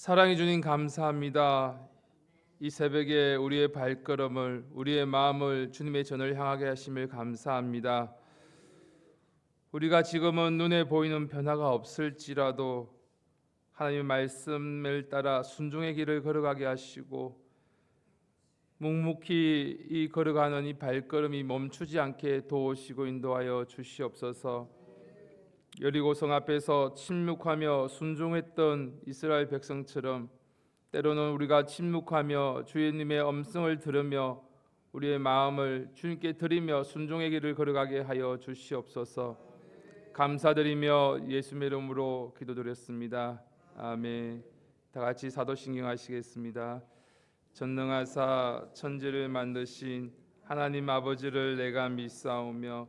사랑해 주님 감사합니다. 이 새벽에 우리의 발걸음을 우리의 마음을 주님의 전을 향하게 하심을 감사합니다. 우리가 지금은 눈에 보이는 변화가 없을지라도 하나님의 말씀을 따라 순종의 길을 걸어가게 하시고 묵묵히 이 걸어가는 이 발걸음이 멈추지 않게 도우시고 인도하여 주시옵소서. 여리고성 앞에서 침묵하며 순종했던 이스라엘 백성처럼 때로는 우리가 침묵하며 주님의 음성을 들으며 우리의 마음을 주님께 드리며 순종의 길을 걸어가게 하여 주시옵소서. 감사드리며 예수의 이름으로 기도드렸습니다. 아멘. 다 같이 사도신경 하시겠습니다. 전능하사 천지를 만드신 하나님 아버지를 내가 믿사오며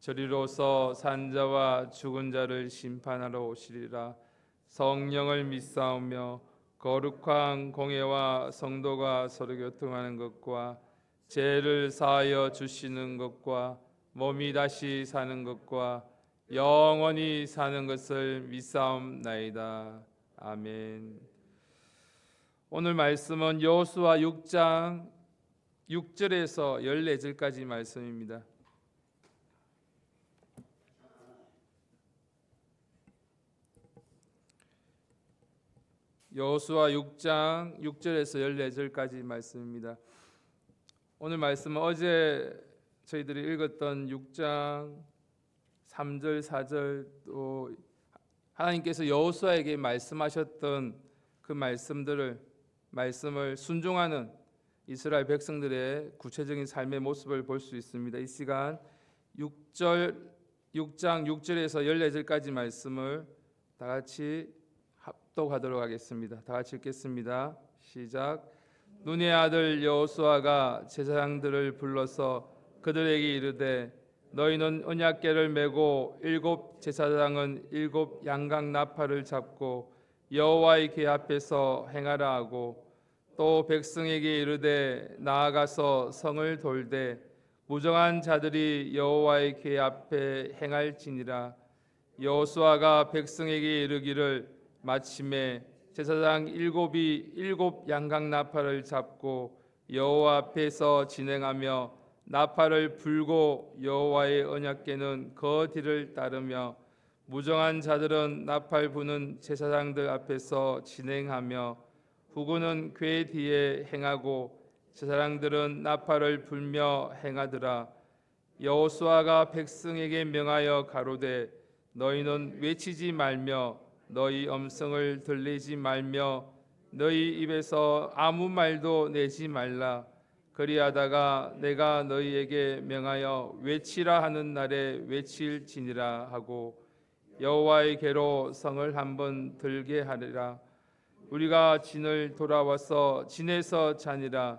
저리로서 산자와 죽은 자를 심판하러 오시리라 성령을 믿사오며 거룩한 공예와 성도가 서로 교통하는 것과 죄를 사하여 주시는 것과 몸이 다시 사는 것과 영원히 사는 것을 믿사옵나이다. 아멘. 오늘 말씀은 여호수아 6장 6절에서 14절까지 말씀입니다. 여호수아 6장 6절에서 14절까지 말씀입니다. 오늘 말씀은 어제 저희들이 읽었던 6장 3절, 4절 또 하나님께서 여호수아에게 말씀하셨던 그 말씀들을 말씀을 순종하는 이스라엘 백성들의 구체적인 삶의 모습을 볼 수 있습니다. 이 시간 6절 6장 6절에서 14절까지 말씀을 다 같이 합독하도록 하겠습니다. 다 같이 읽겠습니다. 시작. 눈의 아들 여호수아가 제사장들을 불러서 그들에게 이르되 너희는 언약궤를 메고 일곱 제사장은 일곱 양각 나팔을 잡고 여호와의 궤 앞에서 행하라 하고 또 백성에게 이르되 나아가서 성을 돌되 무정한 자들이 여호와의 궤 앞에 행할지니라 여호수아가 백성에게 이르기를 마침에 제사장 일곱이 일곱 양각 나팔을 잡고 여호와 앞에서 진행하며 나팔을 불고 여호와의 언약궤는 그 뒤를 따르며 무정한 자들은 나팔 부는 제사장들 앞에서 진행하며 후군은 궤 뒤에 행하고 제사장들은 나팔을 불며 행하더라. 여호수아가 백성에게 명하여 가로되 너희는 외치지 말며 너희 음성을 들리지 말며 너희 입에서 아무 말도 내지 말라. 그리하다가 내가 너희에게 명하여 외치라 하는 날에 외칠지니라 하고 여호와의 계로 성을 한번 들게 하리라. 우리가 진을 돌아와서 진에서 자니라.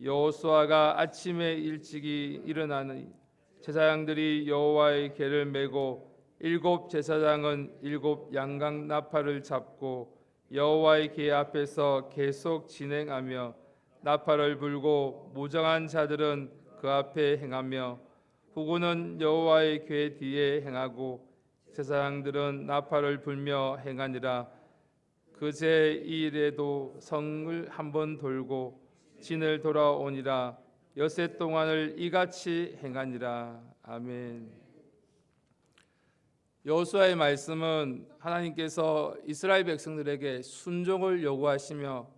여호수아가 아침에 일찍이 일어나는 제사장들이 여호와의 계를 메고 일곱 제사장은 일곱 양각 나팔을 잡고 여호와의 궤 앞에서 계속 진행하며 나팔을 불고 무정한 자들은 그 앞에 행하며 후군은 여호와의 궤 뒤에 행하고 제사장들은 나팔을 불며 행하니라. 그제 일에도 성을 한 번 돌고 진을 돌아오니라. 여세 동안을 이같이 행하니라. 아멘. 여호수아의 말씀은 하나님께서 이스라엘 백성들에게 순종을 요구하시며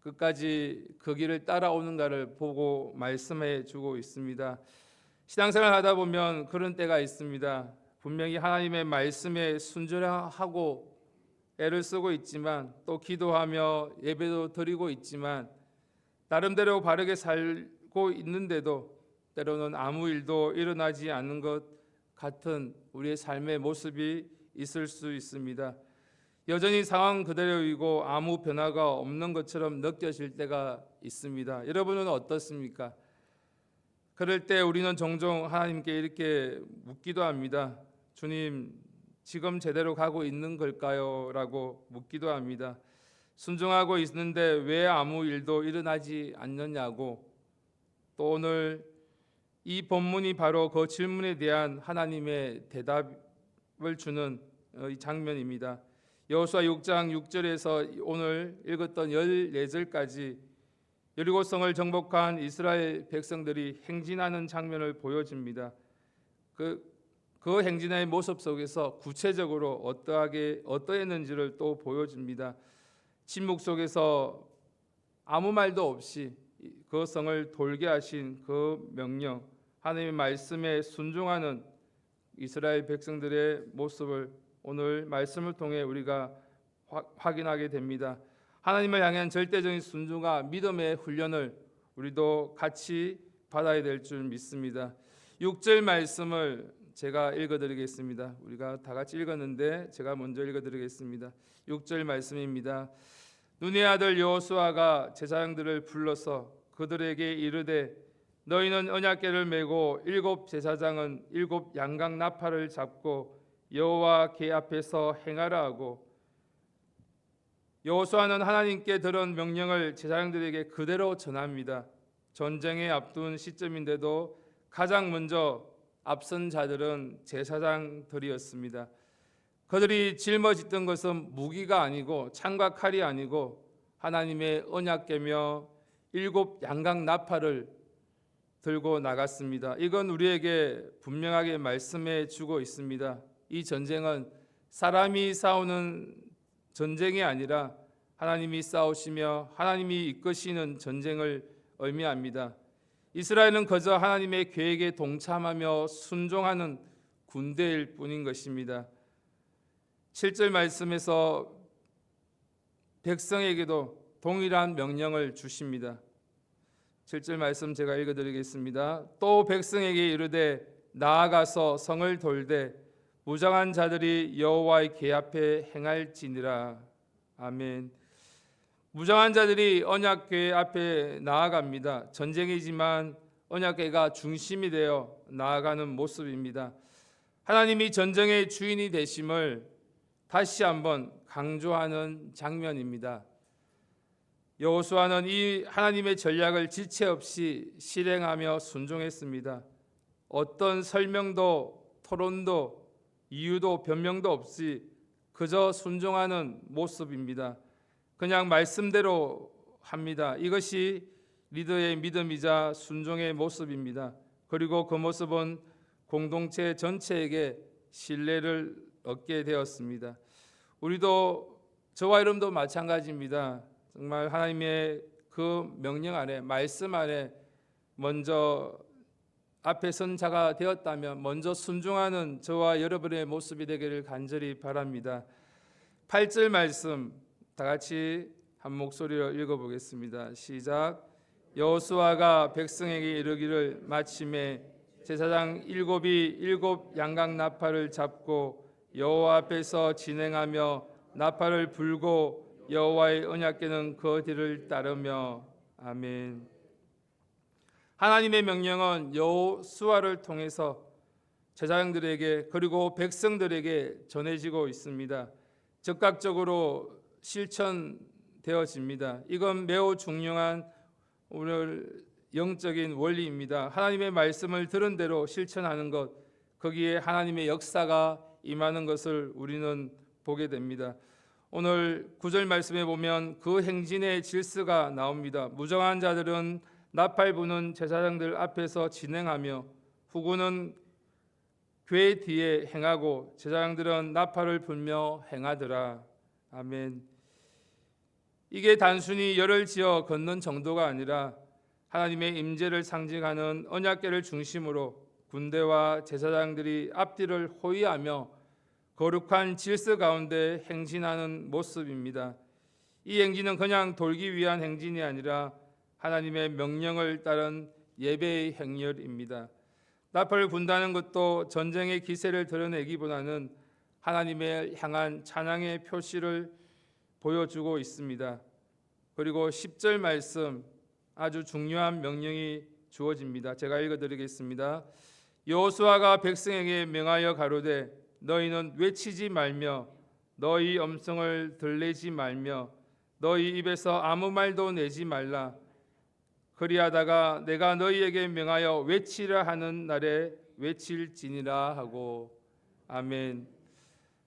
끝까지 그 길을 따라오는가를 보고 말씀해 주고 있습니다. 신앙생활 하다 보면 그런 때가 있습니다. 분명히 하나님의 말씀에 순종하고 애를 쓰고 있지만 또 기도하며 예배도 드리고 있지만 나름대로 바르게 살고 있는데도 때로는 아무 일도 일어나지 않는 것 같은 우리의 삶의 모습이 있을 수 있습니다. 여전히 상황 그대로이고 아무 변화가 없는 것처럼 느껴질 때가 있습니다. 여러분은 어떻습니까? 그럴 때 우리는 종종 하나님께 이렇게 묻기도 합니다. 주님, 지금 제대로 가고 있는 걸까요? 라고 묻기도 합니다. 순종하고 있는데 왜 아무 일도 일어나지 않느냐고 또 오늘 이 본문이 바로 그 질문에 대한 하나님의 대답을 주는 어, 이 장면입니다. 여호수아 6장 6절에서 오늘 읽었던 14절까지 여리고성을 정복한 이스라엘 백성들이 행진하는 장면을 보여줍니다. 그, 그 행진의 모습 속에서 구체적으로 어떠하게 어떠했는지를 또 보여줍니다. 침묵 속에서 아무 말도 없이 그 성을 돌게 하신 그 명령, 하나님의 말씀에 순종하는 이스라엘 백성들의 모습을 오늘 말씀을 통해 우리가 화- 확인하게 됩니다. 하나님을 향한 절대적인 순종과 믿음의 훈련을 우리도 같이 받아야 될 줄 믿습니다. 6절 말씀을 제가 읽어드리겠습니다. 우리가 다 같이 읽었는데 제가 먼저 읽어드리겠습니다. 6절 말씀입니다. 눈의 아들 여호수아가 제사장들을 불러서 그들에게 이르되 너희는 언약궤를 메고 일곱 제사장은 일곱 양각 나팔을 잡고 여호와 궤 앞에서 행하라 하고 여호수아는 하나님께 들은 명령을 제사장들에게 그대로 전합니다. 전쟁에 앞둔 시점인데도 가장 먼저 앞선 자들은 제사장들이었습니다. 그들이 짊어졌던 것은 무기가 아니고 창과 칼이 아니고 하나님의 언약궤며 일곱 양각 나팔을 들고 나갔습니다. 이건 우리에게 분명하게 말씀해 주고 있습니다. 이 전쟁은 사람이 싸우는 전쟁이 아니라 하나님이 싸우시며 하나님이 이끄시는 전쟁을 의미합니다. 이스라엘은 그저 하나님의 계획에 동참하며 순종하는 군대일 뿐인 것입니다. 7절 말씀에서 백성에게도 동일한 명령을 주십니다. 7절 말씀 제가 읽어 드리겠습니다. 또 백성에게 이르되 나아가서 성을 돌되 무장한 자들이 여호와의 궤 앞에 행할지니라. 아멘. 무장한 자들이 언약궤 앞에 나아갑니다. 전쟁이지만 언약궤가 중심이 되어 나아가는 모습입니다. 하나님이 전쟁의 주인이 되심을 다시 한번 강조하는 장면입니다. 여호수아는 이 하나님의 전략을 지체 없이 실행하며 순종했습니다. 어떤 설명도 토론도 이유도 변명도 없이 그저 순종하는 모습입니다. 그냥 말씀대로 합니다. 이것이 리더의 믿음이자 순종의 모습입니다. 그리고 그 모습은 공동체 전체에게 신뢰를 얻게 되었습니다. 우리도 저와 여러분도 마찬가지입니다. 정말 하나님의 그 명령 안에 말씀 안에 먼저 앞에 선 자가 되었다면 먼저 순종하는 저와 여러분의 모습이 되기를 간절히 바랍니다. 8절 말씀 다 같이 한 목소리로 읽어 보겠습니다. 시작. 여호수아가 백성에게 이르기를 마침에 제사장 일곱이 일곱 양각 나팔을 잡고 여호와 앞에서 진행하며 나팔을 불고 여호와의 언약궤는 그 뒤를 따르며 아멘. 하나님의 명령은 여호수아를 통해서 제사장들에게 그리고 백성들에게 전해지고 있습니다. 즉각적으로 실천되어집니다. 이건 매우 중요한 오늘 영적인 원리입니다. 하나님의 말씀을 들은 대로 실천하는 것, 거기에 하나님의 역사가 임하는 것을 우리는 보게 됩니다. 오늘 구절 말씀에 보면 그 행진의 질서가 나옵니다. 무정한 자들은 나팔 부는 제사장들 앞에서 진행하며 후군은 궤 뒤에 행하고 제사장들은 나팔을 불며 행하더라. 아멘. 이게 단순히 열을 지어 걷는 정도가 아니라 하나님의 임재를 상징하는 언약궤를 중심으로 군대와 제사장들이 앞뒤를 호위하며 거룩한 질서 가운데 행진하는 모습입니다. 이 행진은 그냥 돌기 위한 행진이 아니라 하나님의 명령을 따른 예배의 행렬입니다. 나팔을 분다는 것도 전쟁의 기세를 드러내기보다는 하나님의 향한 찬양의 표시를 보여주고 있습니다. 그리고 10절 말씀 아주 중요한 명령이 주어집니다. 제가 읽어 드리겠습니다. 여호수아가 백성에게 명하여 가로되 너희는 외치지 말며 너희 음성을 들내지 말며 너희 입에서 아무 말도 내지 말라 그리하다가 내가 너희에게 명하여 외치라 하는 날에 외칠지니라 하고 아멘.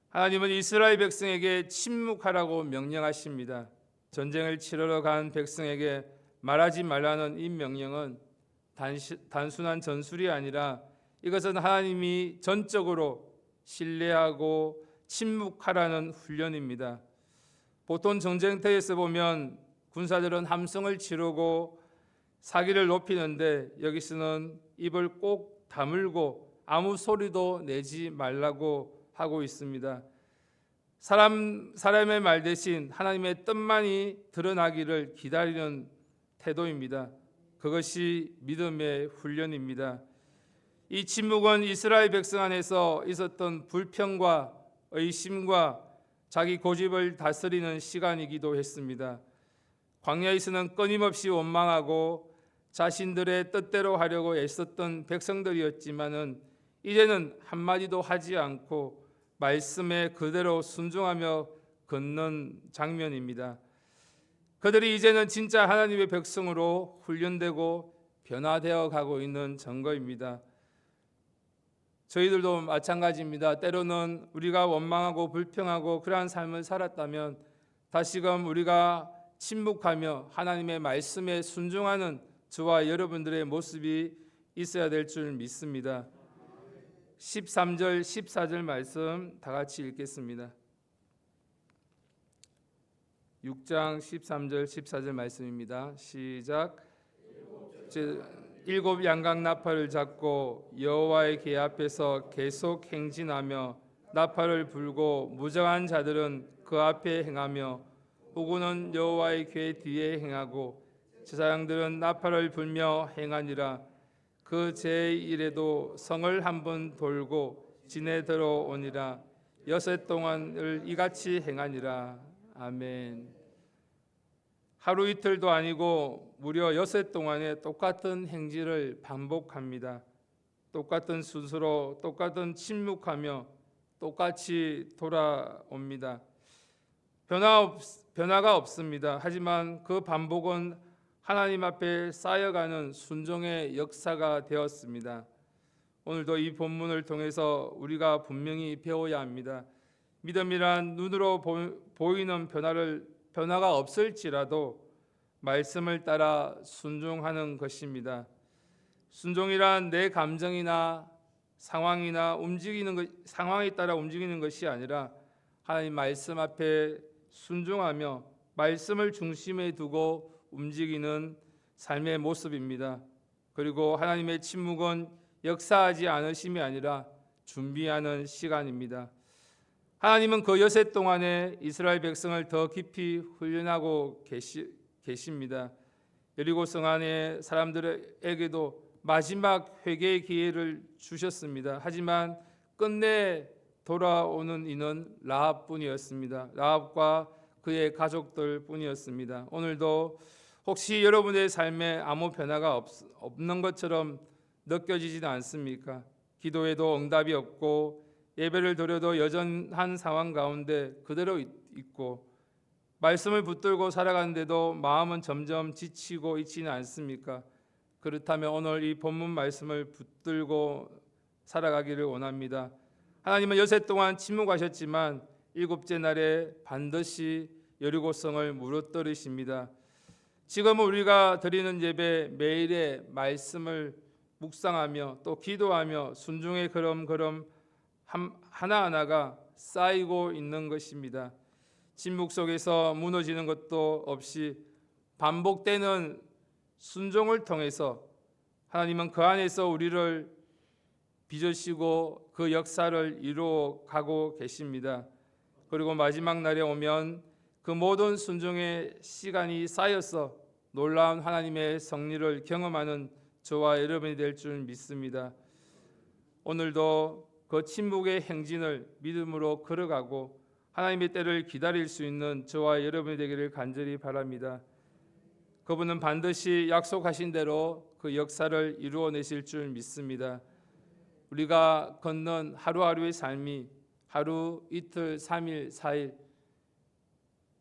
하나님은 이스라엘 백성에게 침묵하라고 명령하십니다. 전쟁을 치르러 간 백성에게 말하지 말라는 이 명령은 단순한 전술이 아니라 이것은 하나님이 전적으로 신뢰하고 침묵하라는 훈련입니다. 보통 전쟁터에서 보면 군사들은 함성을 지르고 사기를 높이는데 여기서는 입을 꼭 다물고 아무 소리도 내지 말라고 하고 있습니다. 사람 사람의 말 대신 하나님의 뜻만이 드러나기를 기다리는 태도입니다. 그것이 믿음의 훈련입니다. 이 침묵은 이스라엘 백성 안에서 있었던 불평과 의심과 자기 고집을 다스리는 시간이기도 했습니다. 광야에서는 끊임없이 원망하고 자신들의 뜻대로 하려고 애썼던 백성들이었지만은 이제는 한마디도 하지 않고 말씀에 그대로 순종하며 걷는 장면입니다. 그들이 이제는 진짜 하나님의 백성으로 훈련되고 변화되어 가고 있는 증거입니다. 저희들도 마찬가지입니다. 때로는 우리가 원망하고 불평하고 그러한 삶을 살았다면 다시금 우리가 침묵하며 하나님의 말씀에 순종하는 저와 여러분들의 모습이 있어야 될 줄 믿습니다. 13절 14절 말씀 다 같이 읽겠습니다. 6장 13절 14절 말씀입니다. 시작. 제- 일곱 양각 나팔을 잡고 여호와의 궤 앞에서 계속 행진하며 나팔을 불고 무정한 자들은 그 앞에 행하며 우고는 여호와의 궤 뒤에 행하고 제사장들은 나팔을 불며 행하니라. 그 제1에도 성을 한 번 돌고 진에 들어오니라. 여섯 동안을 이같이 행하니라. 아멘. 하루 이틀도 아니고 무려 여섯 동안의 똑같은 행지를 반복합니다. 똑같은 순서로 똑같은 침묵하며 똑같이 돌아옵니다. 변화 없, 변화가 없습니다. 하지만 그 반복은 하나님 앞에 쌓여가는 순종의 역사가 되었습니다. 오늘도 이 본문을 통해서 우리가 분명히 배워야 합니다. 믿음이란 눈으로 보, 보이는 변화를 변화가 없을지라도 말씀을 따라 순종하는 것입니다. 순종이란 내 감정이나 상황이나 움직이는 것, 상황에 따라 움직이는 것이 아니라 하나님 말씀 앞에 순종하며 말씀을 중심에 두고 움직이는 삶의 모습입니다. 그리고 하나님의 침묵은 역사하지 않으심이 아니라 준비하는 시간입니다. 하나님은 그 여세 동안에 이스라엘 백성을 더 깊이 훈련하고 계시, 계십니다. 여리고 성 안에 사람들에게도 마지막 회개의 기회를 주셨습니다. 하지만 끝내 돌아오는 이는 라합뿐이었습니다. 라합과 그의 가족들 뿐이었습니다. 오늘도 혹시 여러분의 삶에 아무 변화가 없, 없는 것처럼 느껴지지는 않습니까? 기도에도 응답이 없고 예배를 드려도 여전한 상황 가운데 그대로 있- 있고 말씀을 붙들고 살아가는데도 마음은 점점 지치고 있지는 않습니까? 그렇다면 오늘 이 본문 말씀을 붙들고 살아가기를 원합니다. 하나님은 여세 동안 침묵하셨지만 일곱째 날에 반드시 여리고성을 무너뜨리십니다. 지금은 우리가 드리는 예배 매일의 말씀을 묵상하며 또 기도하며 순종의 걸음걸음 한- 하나하나가 쌓이고 있는 것입니다. 침묵 속에서 무너지는 것도 없이 반복되는 순종을 통해서 하나님은 그 안에서 우리를 빚으시고 그 역사를 이루어 가고 계십니다. 그리고 마지막 날에 오면 그 모든 순종의 시간이 쌓여서 놀라운 하나님의 성리를 경험하는 저와 여러분이 될 줄 믿습니다. 오늘도 그 침묵의 행진을 믿음으로 걸어가고 하나님의 때를 기다릴 수 있는 저와 여러분이 되기를 간절히 바랍니다. 그분은 반드시 약속하신 대로 그 역사를 이루어 내실 줄 믿습니다. 우리가 걷는 하루하루의 삶이 하루, 이틀, 삼일, 사일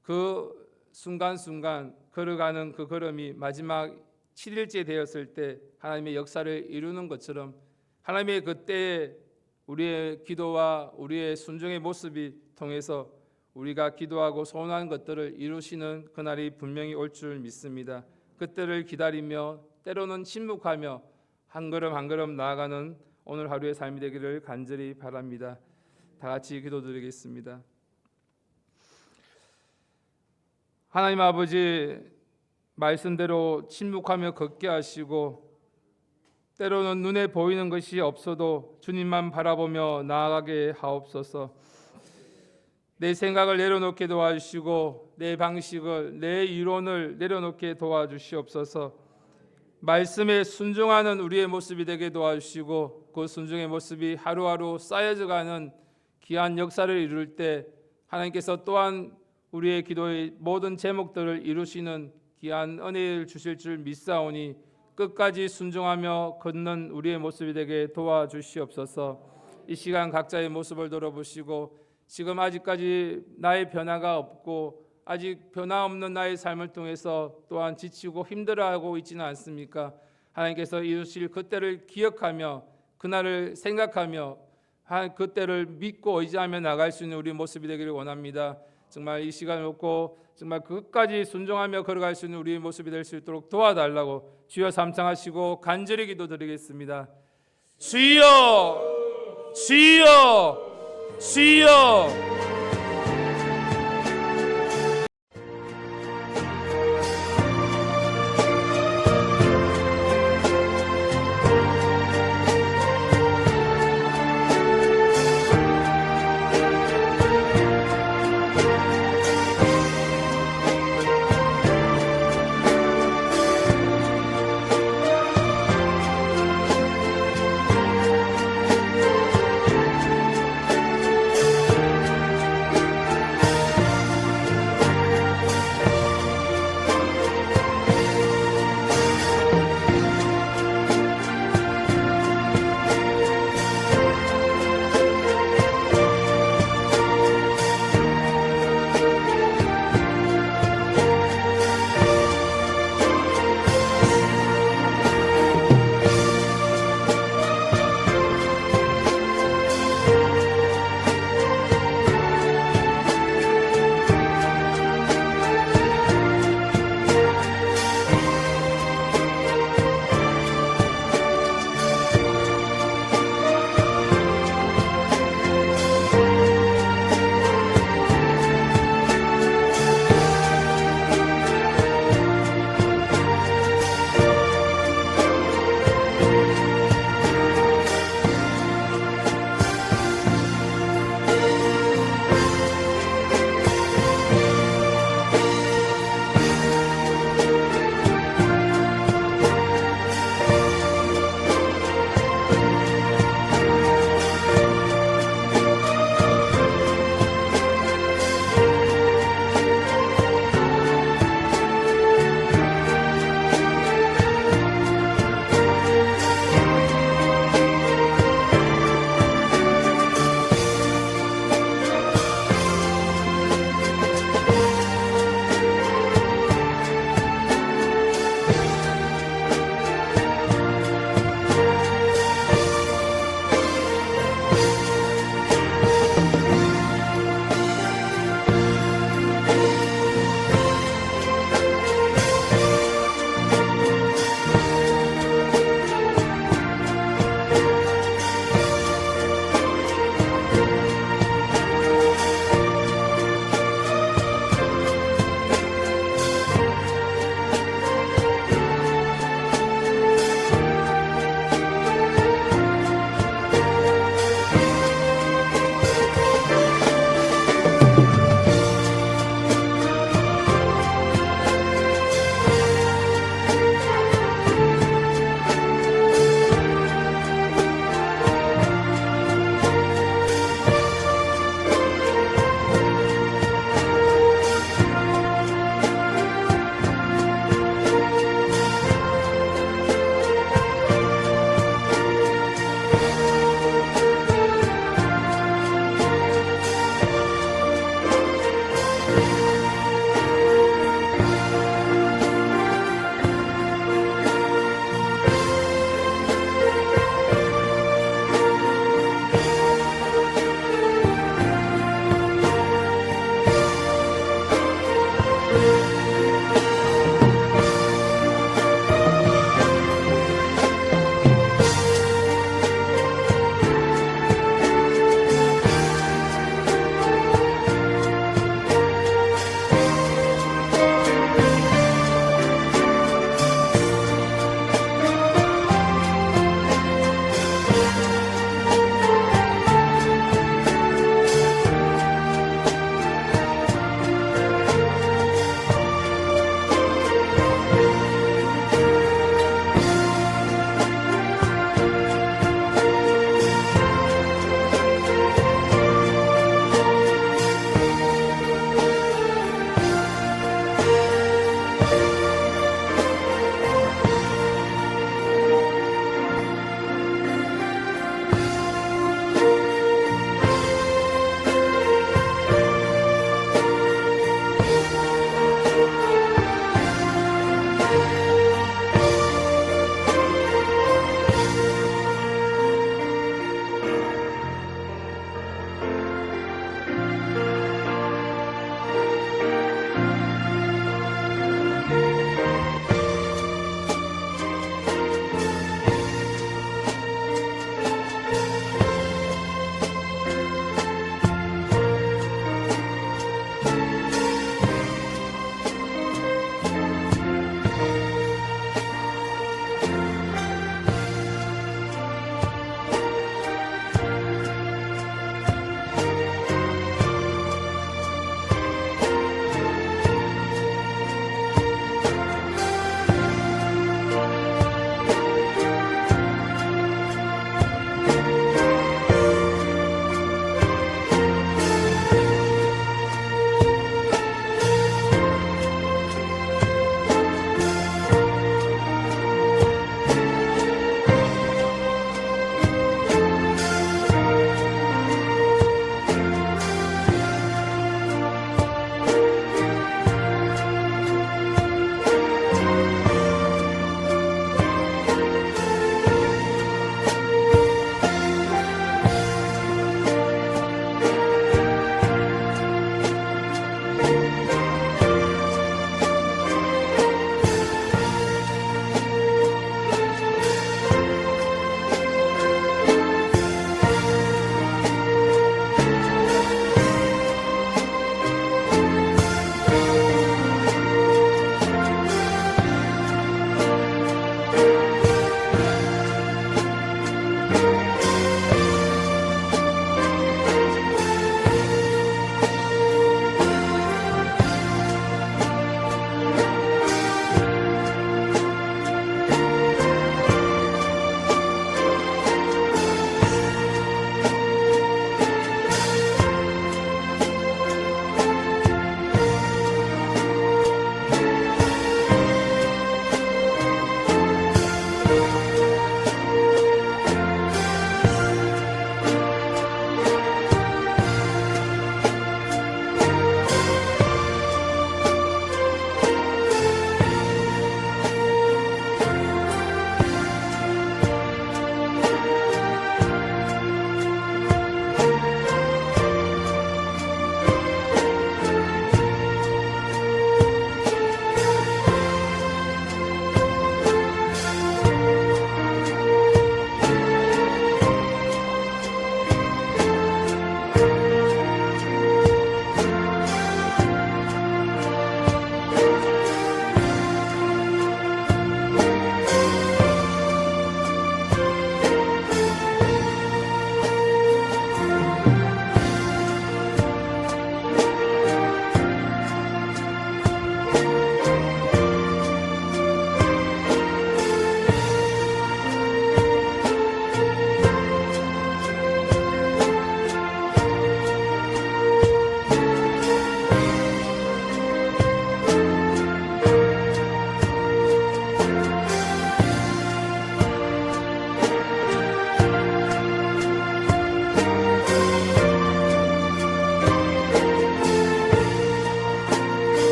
그 순간순간 걸어가는 그 걸음이 마지막 7일째 되었을 때 하나님의 역사를 이루는 것처럼 하나님의 그때에 우리의 기도와 우리의 순종의 모습이 통해서 우리가 기도하고 소원한 것들을 이루시는 그날이 분명히 올 줄 믿습니다. 그때를 기다리며 때로는 침묵하며 한 걸음 한 걸음 나아가는 오늘 하루의 삶이 되기를 간절히 바랍니다. 다 같이 기도드리겠습니다. 하나님 아버지 말씀대로 침묵하며 걷게 하시고 때로는 눈에 보이는 것이 없어도 주님만 바라보며 나아가게 하옵소서. 내 생각을 내려놓게 도와주시고 내 방식을 내 이론을 내려놓게 도와주시옵소서. 말씀에 순종하는 우리의 모습이 되게 도와주시고 그 순종의 모습이 하루하루 쌓여져 가는 귀한 역사를 이룰 때 하나님께서 또한 우리의 기도의 모든 제목들을 이루시는 귀한 은혜를 주실 줄 믿사오니 끝까지 순종하며 걷는 우리의 모습이 되게 도와주시옵소서. 이 시간 각자의 모습을 돌아보시고 지금 아직까지 나의 변화가 없고 아직 변화 없는 나의 삶을 통해서 또한 지치고 힘들어하고 있지는 않습니까? 하나님께서 이루실 그때를 기억하며 그날을 생각하며 한 그때를 믿고 의지하며 나갈 수 있는 우리 모습이 되기를 원합니다. 정말 이 시간을 놓고 정말 끝까지 순종하며 걸어갈 수 있는 우리의 모습이 될 수 있도록 도와달라고 주여 삼창하시고 간절히 기도드리겠습니다. 주여, 주여, 주여.